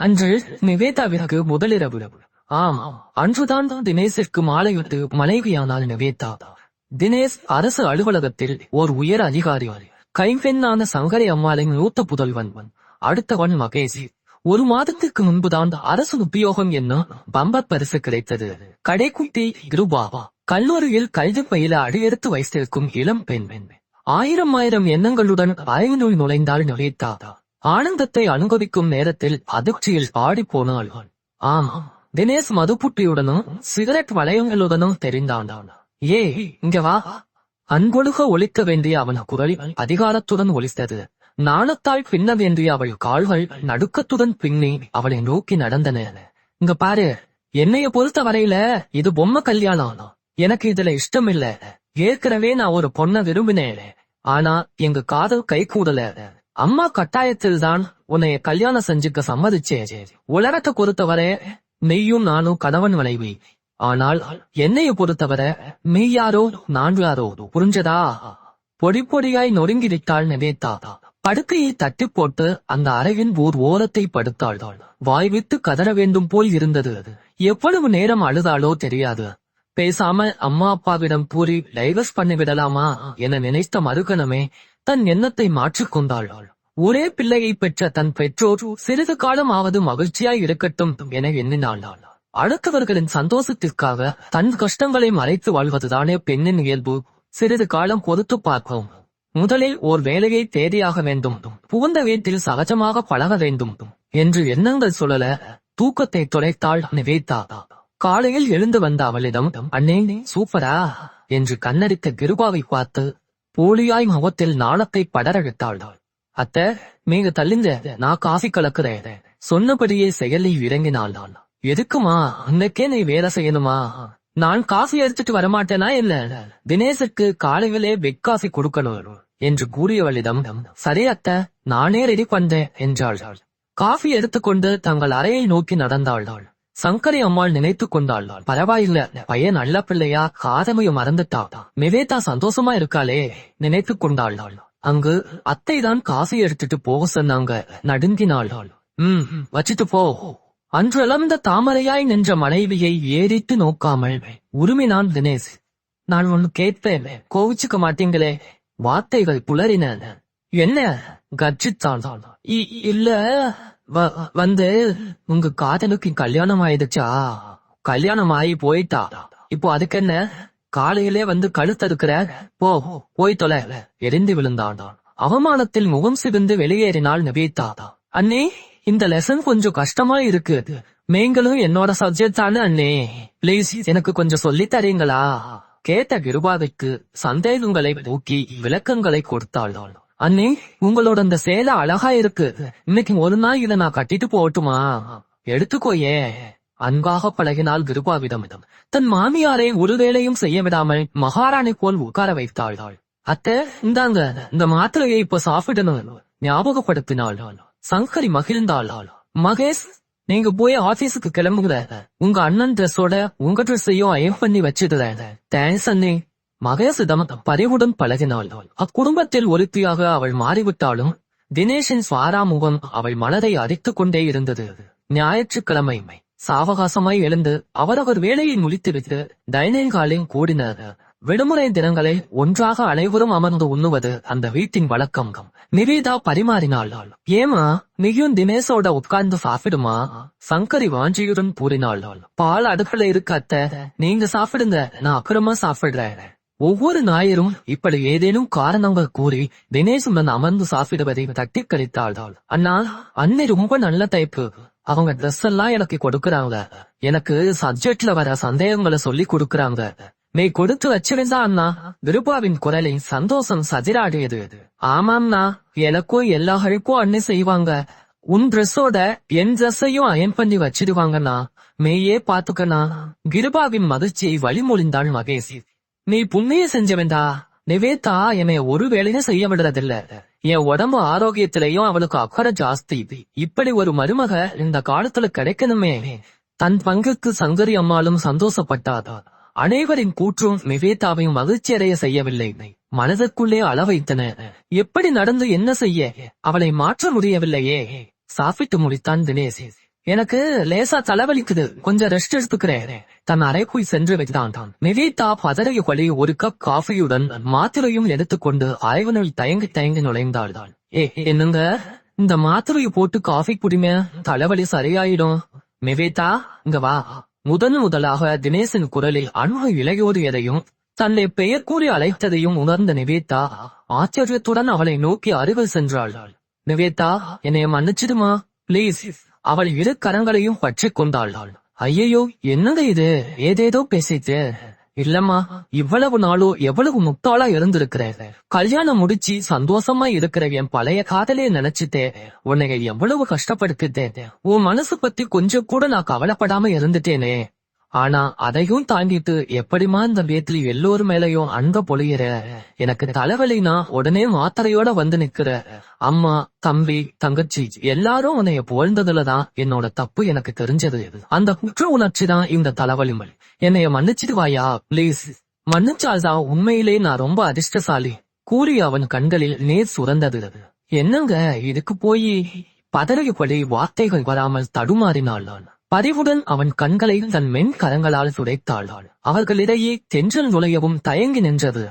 அன்று நிவேதாவிற்கு முதலிரவு ஆமாம் அன்றுதான் தினேஷிற்கு மாலையிட்டு மனைவியானாள் நிவேதா. தினேஷ் அரசு அலுவலகத்தில் ஓர் உயர் அதிகாரி. கைவெண்ணான சங்கரை அம்மாளின் மூத்த புதல்வன். அடுத்தவன் மகேஷ். ஒரு மாதத்துக்கு முன்புதான் அரசு உத்தியோகம் என்ன பம்பர் பரிசு கிடைத்தது. கடைக்குட்டி இருபாவா கல்லூரியில் கல்வி பயில அடியெடுத்து வைத்திருக்கும் இளம் பெண். ஆயிரம் ஆயிரம் எண்ணங்களுடன் அயனுள் நுழைந்தால் நிவேதா. ஆனந்தத்தை அனுபவிக்கும் நேரத்தில் அதிர்ச்சியில் பாடி போனாள் ஆமாம் தினேஷ் மதுப்புட்டியுடனும் சிகரெட் வளையங்களுடனும் தெரிந்தான் ஏ இங்க வா. அன்பொழுக ஒழிக்க வேண்டிய அவன் குரல் அதிகாரத்துடன் ஒலித்தது. நாணத்தால் பின்ன வேண்டிய அவள் கால்கள் நடுக்கத்துடன் பின்னி அவளை நோக்கி நடந்தன. இங்க பாரு என்னைய பொறுத்த வரையில இது பொம்மை கல்யாணம். எனக்கு இதுல இஷ்டம் இல்ல ஏற்கனவே நான் ஒரு பொண்ண விரும்பினேன். ஆனா எங்க காதல் கை கூடல அம்மா கட்டாயத்தில் தான் உன்னைய கல்யாணம் செஞ்சுக்க சம்மதிச்சே உலகத்தை பொறுத்தவரை நீயும் நானும் கணவன் மனைவி. ஆனால் என்னைய பொறுத்தவரை நீ யாரோ நான் யாரோ புரிஞ்சதா? பொடி பொடியாய் நொறுங்கிவிட்டாள் நினைத்தா படுக்கையை தட்டி போட்டு அந்த அறையின் ஓர் ஓரத்தை படுத்தாள். வாய் விட்டு கதற வேண்டும் போல் இருந்தது அது. எவ்வளவு நேரம் அழுதாளோ தெரியாது. பேசாம அம்மா அப்பாவிடம் கூறி டைவர்ஸ் பண்ணி விடலாமா என நினைத்த மறுகணமே தன் எண்ணத்தை மாற்றிக் கொண்டாள். ஒரே பிள்ளையை பெற்ற தன் பெற்றோர் சிறிது காலமாவது மகிழ்ச்சியாய் இருக்கட்டும் என எண்ணினாள். அடுத்தவர்களின் சந்தோஷத்திற்காக தன் கஷ்டங்களை மறைத்து வாழ்வதுதானே பெண்ணின் இயல்பு. சிறிது காலம் பொறுத்து பார்ப்போம். முதலில் ஓர் வேலையை தேடியாக வேண்டும். புகுந்த வீட்டில் சகஜமாக பழக வேண்டும். என்று எண்ணங்கள் சொல்லல. தூக்கத்தை தொலைத்தாள் நிவேதாதா காலையில் எழுந்து வந்த அவளிடம் அண்ணே சூப்பரா? என்று கண்ணடித்த கிருபாவை பார்த்து போலியாய் முகத்தில் நாணத்தை படரழித்தாள் அத்த நீங்க தள்ளிந்த நான் காஃபி கலக்குறேன் சொன்னபடியே செயலில் இறங்கினாள் எதுக்குமா அன்னைக்கே நீ வேலை செய்யணுமா? நான் காஃபி எடுத்துட்டு வரமாட்டேனா இல்ல தினேஷுக்கு காலையிலே வெக் காஃபி கொடுக்கணும் என்று கூறியவளிடம் சரி அத்த நானே ரெடி பண்றேன் என்றாள். காஃபி எடுத்துக்கொண்டு தங்கள் அறையை நோக்கி நடந்தாள் சங்கரி அம்மாள் நினைத்து கொண்டாள் பரவாயில்ல பையன் நல்ல பிள்ளையா காதமையும் மறந்துட்டா மிவேதா சந்தோஷமா இருக்காளே நினைத்து கொண்டாள் அங்கு அத்தை தான் காஃபி எடுத்துட்டு போக சொன்னாங்க நடுங்கினாள். உம் வச்சிட்டு போ. அன்றளந்த தாமரையாய் நின்ற மனைவியை ஏறிட்டு நோக்காமல் உருமினான் தினேஷ். நான் ஒன்னு கேட்பேன் கோவிச்சுக்க மாட்டீங்களே வார்த்தைகள் புலறின. என்ன? கர்ஜித்தான் இ- இல்ல. வந்து உங்க காதலுக்கு கல்யாணம் ஆயிடுச்சா? கல்யாணம் ஆகி போயிட்டா? இப்போ அதுக்கு என்ன? காலையிலே வந்து கழுத்தறுக்கிற போ போய் தொலை எரிந்து விழுந்தான். அவமானத்தில் முகம் சிவந்து வெளியேறினாள் நிவேதா. அண்ணே இந்த லெசன் கொஞ்சம் கஷ்டமா இருக்கு. நீங்களும் என்னோட சப்ஜெக்ட் தானே அண்ணே. ப்ளீஸ் எனக்கு கொஞ்சம் சொல்லி தரீங்களா? கேட்ட விருபாவைக்கு சந்தேகங்களை தூக்கி விளக்கங்களை கொடுத்தாள். அண்ணே உங்களோட அந்த சேலை அழகா இருக்கு. இன்னைக்கு ஒரு நாள் இதை நான் கட்டிட்டு போகட்டுமா? எடுத்துக்கோயே. அன்பாக பழகினால் கிருபாவிதமிதம் தன் மாமியாரை ஒரு வேளையும் செய்ய விடாமல் மகாராணி போல் உட்கார வைத்தாள். அத்தை இந்தாங்க இந்த மாத்திரையை இப்ப சாப்பிடணும். ஞாபகப்படுத்தினாள். சங்கரி மகிழ்ந்தாள். மகேஷ் நீங்க போய் ஆபீஸுக்கு கிளம்புகிற உங்க அண்ணன் ட்ரெஸ்ஸோட உங்க ட்ரெஸ்ஸையும் அயன் பண்ணி வச்சிடுறேன். தேங்க்ஸ் அண்ணே. மகேசிடம் பரிவுடன் பழகினாள். அக்குடும்பத்தில் ஒருத்தியாக அவள் மாறிவிட்டாலும் தினேஷின் சுவாராமுகம் அவள் மனதை அரித்துக் கொண்டே இருந்தது. ஞாயிற்றுக்கிழமை சாவகாசமாய் எழுந்து அவரவர் வேலையை முடித்துவிட்டு டைனிங் ஹாலில் கூடினர். விடுமுறை தினங்களை ஒன்றாக அனைவரும் அமர்ந்து உண்ணுவது அந்த வீட்டின் வழக்கம் நிவேதா பரிமாறினாள். ஏமா நீயும் தினேஷோட உட்கார்ந்து சாப்பிடுமா? சங்கரி வாஞ்சியுடன் கூறினாள். பால் அடுப்புல இருக்க நீங்க சாப்பிடுங்க நான் அப்புறமா சாப்பிடுறேன். ஒவ்வொரு ஞாயிறும் இப்படி ஏதேனும் காரணங்கள் கூறி தினேசுடன் அமர்ந்து சாப்பிடுவதை தட்டி கழித்தாள் அண்ணா அன்னை ரொம்ப நல்ல டைப்பு. அவங்க ட்ரெஸ் எல்லாம் எனக்கு கொடுக்கறாங்க. எனக்கு சப்ஜெக்ட்ல வர சந்தேகங்களை சொல்லி கொடுக்கறாங்க. நீ கொடுத்து வச்சிருந்தா அண்ணா விருபாவின் குரலை சந்தோஷம் சதிராடியது ஆமாம்னா எனக்கும் எல்லா ஹெல்ப்பும் அண்ணே செய்வாங்க. உன் ட்ரெஸ்ஸோட என் ட்ரெஸ்ஸையும் அயன் பண்ணி வச்சிடுவாங்கண்ணா. மெய்யே பாத்துக்கண்ணா கிருபாவின் மகிழ்ச்சியை வழிமொழிந்தாள் மகேஷ். நீ புண்ணிய செஞ்சவன்டா. நிவேதா என்னை ஒரு வேலையும் செய்ய விடுறதில்ல. என் உடம்பு ஆரோக்கியத்திலையும் அவளுக்கு அக்கறை ஜாஸ்தி. இப்படி ஒரு மருமக இந்த காலத்துல கிடைக்கணுமே. தன் பங்குக்கு சங்கரி அம்மாளும் சந்தோஷப்பட்டாதா. அனைவரின் கூற்றும் நிவேதாவையும் மகிழ்ச்சி அடைய செய்யவில்லை. மனதுக்குள்ளே அளவைத்தன. எப்படி நடந்து என்ன செய்ய? அவளை மாற்ற முடியவில்லையே. சாப்பிட்டு முடித்தான் தினேஷ். எனக்கு லேசா தலைவலிக்குது. கொஞ்சம் ரெஸ்ட் எடுத்துக்கிறேன். தன் அறைக்குள் சென்று வைத்தான் நிவேதா பதறையுகளை ஒரு கப் காஃபியுடன் மாத்திரையும் எடுத்துக்கொண்டு ஆய்வனில் தயங்கி தயங்கி நுழைந்தாள் தான். ஏ என்னங்க? இந்த மாத்திரையை போட்டு காஃபி குடிமே தலைவலி சரியாயிடும். நிவேதா இங்க வா. முதன் முதலாக தினேசின் குரலில் அன்பு இளையோடியதையும் தன்னை பெயர் கூறி அழைத்ததையும் உணர்ந்த நிவேதா ஆச்சரியத்துடன் அவளை நோக்கி அருகில் சென்றாள். நிவேதா என்னை மன்னிச்சிடுமா? ப்ளீஸ் அவள் இரு கரங்களையும் பற்றி கொண்டாள். ஐயையோ என்னங்க இது? ஏதேதோ பேசிட்டு. இல்லம்மா இவ்வளவு நாளோ எவ்வளவு முட்டாளா இருந்திருக்கிறேன் கல்யாணம் முடிச்சு சந்தோஷமா இருக்கிற என் பழைய காதலே நினைச்சிட்டே உன்னை எவ்வளவு கஷ்டப்படுத்திட்டேன். உன் மனசு பத்தி கொஞ்சம் கூட நான் கவலைப்படாம இருந்துட்டேனே. ஆனா அதையும் தாண்டிட்டு எப்படிமா இந்த வீட்டுல எல்லோரும் மேலையும் அன்ப பொழியிற? எனக்கு தலைவலினா உடனே மாத்திரையோட வந்து நிக்கிற. அம்மா தம்பி தங்கச்சி எல்லாரும் உன்னைய புகழ்ந்ததுலதான் என்னோட தப்பு எனக்கு தெரிஞ்சது. அந்த குற்ற உணர்ச்சி தான் இந்த தலைவலி தலைவலிமல். என்னைய மன்னிச்சிட்டு வாயா ப்ளீஸ் மன்னிச்சால்தான் உண்மையிலே நான் ரொம்ப அதிர்ஷ்டசாலி. கூறி அவன் கண்களில் நேர் சுரந்தது. என்னங்க இதுக்கு போய் பதறியபடி வார்த்தைகள் வராமல் தடுமாறினாள் நான். பரிவுடன் அவன் கண்களை தன் மென் கரங்களால் துடைத்தாள். அவர்களிடையே தென்றல் நுழையவும் தயங்கி நின்றது.